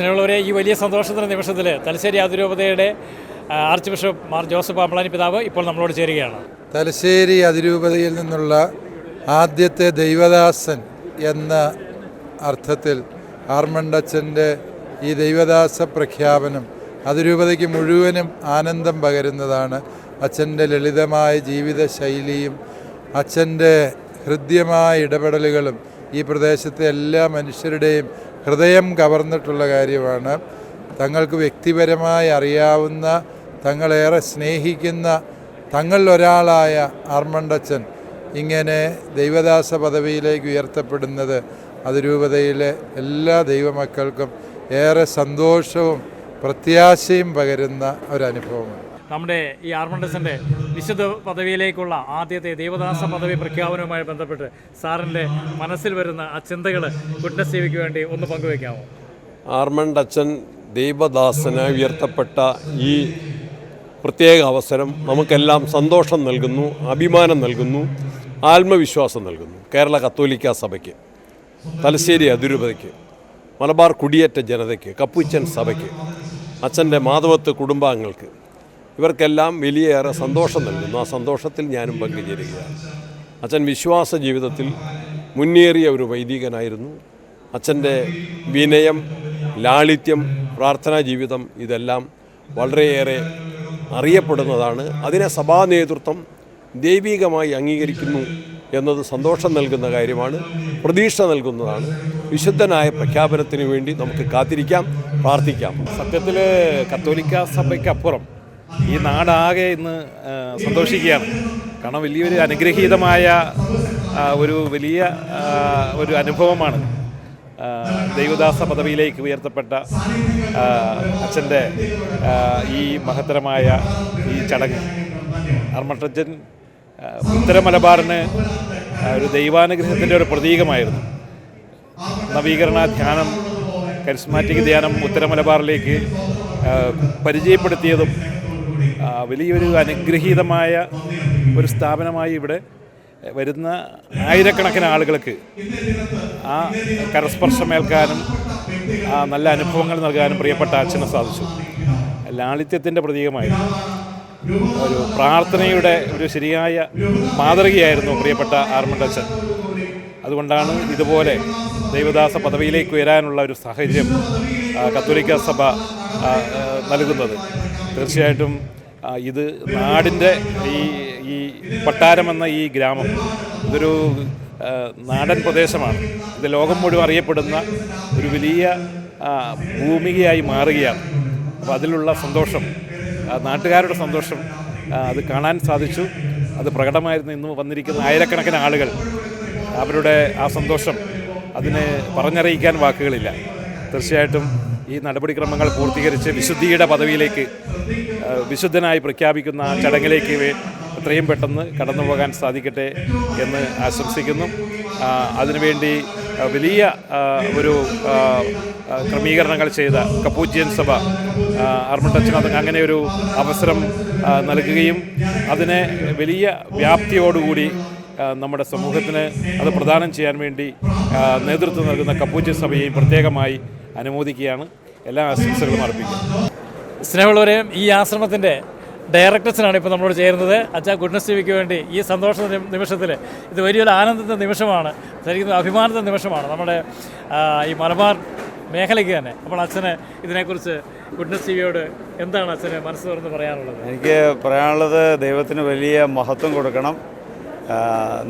സ്നേഹമുള്ളവരെ ഈ വലിയ സന്തോഷത്തിന്റെ നിമിഷത്തിൽ തലശ്ശേരി അതിരൂപതയുടെ ആർച്ച് ബിഷപ്പ് മാർ ജോസഫ് പാമ്പളാനി പിതാവ് ഇപ്പോൾ നമ്മളോട് ചേരുകയാണ്. തലശ്ശേരി അതിരൂപതയിൽ നിന്നുള്ള ആദ്യത്തെ ദൈവദാസൻ എന്ന അർത്ഥത്തിൽ ആർമണ്ടച്ചന്റെ ഈ ദൈവദാസ പ്രഖ്യാപനം അതിരൂപതയ്ക്ക് മുഴുവനും ആനന്ദം പകരുന്നതാണ്. അച്ഛന്റെ ലളിതമായ ജീവിത ശൈലിയും അച്ഛന്റെ ഹൃദ്യമായ ഇടപെടലുകളും ഈ പ്രദേശത്തെ എല്ലാ മനുഷ്യരുടെയും ഹൃദയം കവർന്നിട്ടുള്ള കാര്യമാണ്. തങ്ങൾക്ക് വ്യക്തിപരമായി അറിയാവുന്ന തങ്ങളേറെ സ്നേഹിക്കുന്ന തങ്ങളിലൊരാളായ ആർമണ്ടച്ചൻ ഇങ്ങനെ ദൈവദാസ പദവിയിലേക്ക് ഉയർത്തപ്പെടുന്നത്. അതിരൂപതയിലെ എല്ലാ ദൈവമക്കൾക്കും ഏറെ സന്തോഷവും പ്രത്യാശയും പകരുന്ന ഒരനുഭവമാണ് നമ്മുടെ ഈ ആർമണ്ടസിന്റെ വിശുദ്ധ പദവിയിലേക്കുള്ള ആദ്യത്തെ ദേവദാസ പദവി പ്രഖ്യാപനവുമായി ബന്ധപ്പെട്ട് സാറിന്റെ മനസ്സിൽ വരുന്ന ആ ചിന്തകൾ ഗുഡ്നസ് വേണ്ടി ഒന്ന് പങ്കുവയ്ക്കാമോ? ആർമണ്ട് അച്ഛൻ ദൈവദാസന് ഉയർത്തപ്പെട്ട ഈ പ്രത്യേക അവസരം നമുക്കെല്ലാം സന്തോഷം നൽകുന്നു അഭിമാനം നൽകുന്നു ആത്മവിശ്വാസം നൽകുന്നു. കേരള കത്തോലിക്ക സഭയ്ക്ക് തലശ്ശേരി അതിരൂപതയ്ക്ക് മലബാർ കുടിയേറ്റ ജനതയ്ക്ക് കപ്പുച്ചൻ സഭയ്ക്ക് അച്ഛന്റെ മാധവത്ത് കുടുംബാംഗങ്ങൾക്ക് ഇവർക്കെല്ലാം വലിയേറെ സന്തോഷം നൽകുന്നു. ആ സന്തോഷത്തിൽ ഞാനും പങ്കുചേരുകയാണ്. അച്ഛൻ വിശ്വാസ ജീവിതത്തിൽ മുന്നേറിയ ഒരു വൈദികനായിരുന്നു. അച്ഛന്റെ വിനയം ലാളിത്യം പ്രാർത്ഥനാ ജീവിതം ഇതെല്ലാം വളരെയേറെ അറിയപ്പെടുന്നതാണ്. അതിനെ സഭാ നേതൃത്വം ദൈവികമായി അംഗീകരിക്കുന്നു എന്നത് സന്തോഷം നൽകുന്ന കാര്യമാണ്. പ്രതീക്ഷ നൽകുന്നതാണ്. വിശുദ്ധനായ പ്രഖ്യാപനത്തിന് വേണ്ടി നമുക്ക് കാത്തിരിക്കാം പ്രാർത്ഥിക്കാം. സത്യത്തിൽ കത്തോലിക്ക സഭയ്ക്കപ്പുറം ഈ നാടാകെ ഇന്ന് സന്തോഷിക്കുകയാണ്. കാരണം വലിയൊരു അനുഗ്രഹീതമായ ഒരു വലിയ ഒരു അനുഭവമാണ് ദൈവദാസ പദവിയിലേക്ക് ഉയർത്തപ്പെട്ട അച്ഛന്റെ ഈ മഹത്തരമായ ഈ ചടങ്ങ്. അർമ്മട്ടച്ചൻ ആ, ഉത്തര മലബാറിന് ഒരു ദൈവാനുഗ്രഹത്തിന്റെ ഒരു പ്രതീകമായിരുന്നു. നവീകരണ ധ്യാനം കരിസ്മാറ്റിക് ധ്യാനം ഉത്തര മലബാറിലേക്ക് പരിചയപ്പെടുത്തിയതും വലിയൊരു അനുഗ്രഹീതമായ ഒരു സ്ഥാപനമായി ഇവിടെ വരുന്ന ആയിരക്കണക്കിന് ആളുകൾക്ക് ആ കരസ്പർശമേൽക്കാനും ആ നല്ല അനുഭവങ്ങൾ നൽകാനും പ്രിയപ്പെട്ട അച്ഛന് സാധിച്ചു. ലാളിത്യത്തിന്റെ പ്രതീകമായി ഒരു പ്രാർത്ഥനയുടെ ഒരു ശരിയായ മാതൃകയായിരുന്നു പ്രിയപ്പെട്ട ആർമണ്ടച്ചൻ അതുകൊണ്ടാണ് ഇതുപോലെ ദൈവദാസ പദവിയിലേക്ക് ഉയരാനുള്ള ഒരു സാഹചര്യം കത്തോലിക്ക സഭ നൽകുന്നത്. തീർച്ചയായിട്ടും ഇത് നാടിന്റെ ഈ ഈ പട്ടാരമെന്ന ഈ ഗ്രാമം ഇതൊരു നാടൻ പ്രദേശമാണ്. ഇത് ലോകം മുഴുവൻ അറിയപ്പെടുന്ന ഒരു വലിയ ഭൂമികയായി മാറുകയാണ്. അപ്പോൾ അതിലുള്ള സന്തോഷം നാട്ടുകാരുടെ സന്തോഷം അത് കാണാൻ സാധിച്ചു. അത് പ്രകടമായിരുന്നു ഇന്ന് വന്നിരിക്കുന്ന ആയിരക്കണക്കിന് ആളുകൾ. അവരുടെ ആ സന്തോഷം അതിന് പറഞ്ഞറിയിക്കാൻ വാക്കുകളില്ല. തീർച്ചയായിട്ടും ഈ നടപടിക്രമങ്ങൾ പൂർത്തീകരിച്ച് വിശുദ്ധിയുടെ പദവിയിലേക്ക് വിശുദ്ധനായി പ്രഖ്യാപിക്കുന്ന ചടങ്ങിലേക്ക് എത്രയും പെട്ടെന്ന് കടന്നു പോകാൻ സാധിക്കട്ടെ എന്ന് ആശംസിക്കുന്നു. അതിനുവേണ്ടി വലിയ ഒരു ക്രമീകരണങ്ങൾ ചെയ്ത കപ്പൂജ്യൻ സഭ അർമ്മട്ടച്ചൻ അങ്ങനെ ഒരു അവസരം നൽകുകയും അതിനെ വലിയ വ്യാപ്തിയോടുകൂടി നമ്മുടെ സമൂഹത്തിന് അത് പ്രദാനം ചെയ്യാൻ വേണ്ടി നേതൃത്വം നൽകുന്ന കപ്പൂജ്യ സഭയെയും പ്രത്യേകമായി അനുമോദിക്കുകയാണ്. എല്ലാ ആശംസകളും അർപ്പിക്കുന്നു. സ്നേഹമുള്ളവരെ ഈ ആശ്രമത്തിന്റെ ഡയറക്ടേഴ്സിനാണ് ഇപ്പോൾ നമ്മളോട് ചേരുന്നത്. അച്ഛാ ഗുഡ്നസ് ടിവിക്ക് വേണ്ടി ഈ സന്തോഷ നിമിഷത്തിൽ ഇത് വലിയൊരു ആനന്ദത്തിന്റെ നിമിഷമാണ് ശരിക്കും അഭിമാനത്തിന്റെ നിമിഷമാണ് നമ്മുടെ ഈ മലബാർ മേഖലയ്ക്ക് തന്നെ. അപ്പോൾ അച്ഛന് ഇതിനെക്കുറിച്ച് ഗുഡ്നസ് ടിവിയോട് എന്താണ് അച്ഛന് മനസ്സ് തുറന്ന് പറയാനുള്ളത്? എനിക്ക് പറയാനുള്ളത് ദൈവത്തിന് വലിയ മഹത്വം കൊടുക്കണം.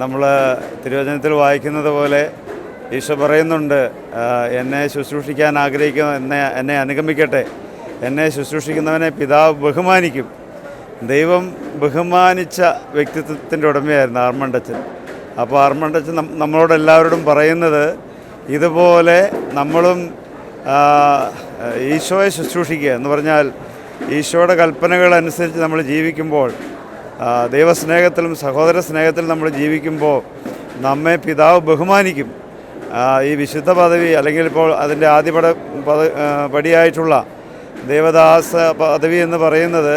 നമ്മൾ തിരുവചനത്തിൽ വായിക്കുന്നത് പോലെ ഈശോ പറയുന്നുണ്ട് എന്നെ ശുശ്രൂഷിക്കാൻ ആഗ്രഹിക്കുന്ന എന്നെ എന്നെ അനുഗമിക്കട്ടെ. എന്നെ ശുശ്രൂഷിക്കുന്നവനെ പിതാവ് ബഹുമാനിക്കും. ദൈവം ബഹുമാനിച്ച വ്യക്തിത്വത്തിന്റെ ഉടമയായിരുന്നു ആർമണ്ടച്ചൻ അപ്പോൾ ആർമണ്ടച്ചൻ നമ്മളോട് എല്ലാവരോടും പറയുന്നത് ഇതുപോലെ നമ്മളും ഈശോയെ ശുശ്രൂഷിക്കുക എന്ന് പറഞ്ഞാൽ ഈശോയുടെ കൽപ്പനകൾ അനുസരിച്ച് നമ്മൾ ജീവിക്കുമ്പോൾ ദൈവസ്നേഹത്തിലും സഹോദര സ്നേഹത്തിലും നമ്മൾ ജീവിക്കുമ്പോൾ നമ്മെ പിതാവ് ബഹുമാനിക്കും. ഈ വിശുദ്ധ പദവി അല്ലെങ്കിൽ ഇപ്പോൾ അതിന്റെ ആദ്യപട പദ പടിയായിട്ടുള്ള ദേവദാസ പദവി എന്ന് പറയുന്നത്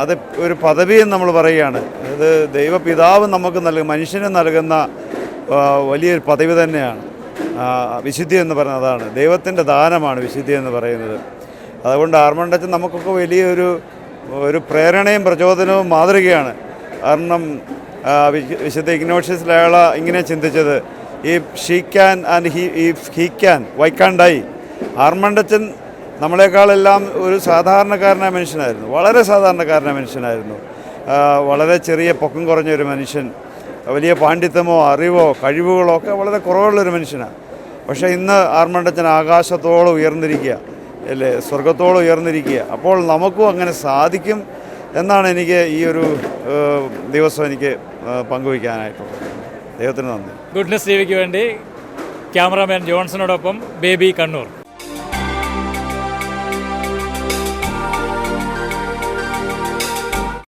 അത് ഒരു പദവി എന്ന് നമ്മൾ പറയുകയാണ്. അത് ദൈവപിതാവ് നമുക്ക് നൽകുന്ന മനുഷ്യന് നൽകുന്ന വലിയൊരു പദവി തന്നെയാണ്. വിശുദ്ധി എന്ന് പറയുന്നത് അതാണ്. ദൈവത്തിന്റെ ദാനമാണ് വിശുദ്ധി എന്ന് പറയുന്നത്. അതുകൊണ്ട് ആർമണ്ടച്ചൻ നമുക്കൊക്കെ വലിയൊരു ഒരു പ്രേരണയും പ്രചോദനവും മാതൃകയാണ്. കാരണം വിശുദ്ധ ഇഗ്നോഷ്യസ് ലയള ഇങ്ങനെ ചിന്തിച്ചത്. ഈ ഷീ ക്യാൻ ആൻഡ് ഹി ഈ ഹീ ക്യാൻ വൈക്കാണ്ടായി. ആർമണ്ടച്ചൻ നമ്മളെക്കാളെല്ലാം ഒരു സാധാരണക്കാരനായ മനുഷ്യനായിരുന്നു. വളരെ സാധാരണക്കാരനായ മനുഷ്യനായിരുന്നു. വളരെ ചെറിയ പൊക്കം കുറഞ്ഞ ഒരു മനുഷ്യൻ. വലിയ പാണ്ഡിത്യമോ അറിവോ കഴിവുകളോ ഒക്കെ വളരെ കുറവുള്ളൊരു മനുഷ്യനാണ് പക്ഷേ ഇന്ന് ആർമണ്ടച്ചൻ ആകാശത്തോളം ഉയർന്നിരിക്കുക അല്ലേ? സ്വർഗത്തോളം ഉയർന്നിരിക്കുക. അപ്പോൾ നമുക്കും അങ്ങനെ സാധിക്കും എന്നാണ് എനിക്ക് ഈ ഒരു ദിവസം എനിക്ക് പങ്കുവയ്ക്കാനായിട്ടുള്ളത്. ദൈവത്തിന് നന്ദി. ഗുഡ്നസ് ടി വിക്ക് വേണ്ടി ക്യാമറാമാൻ ജോൺസണോടൊപ്പം ബേബി കണ്ണൂർ.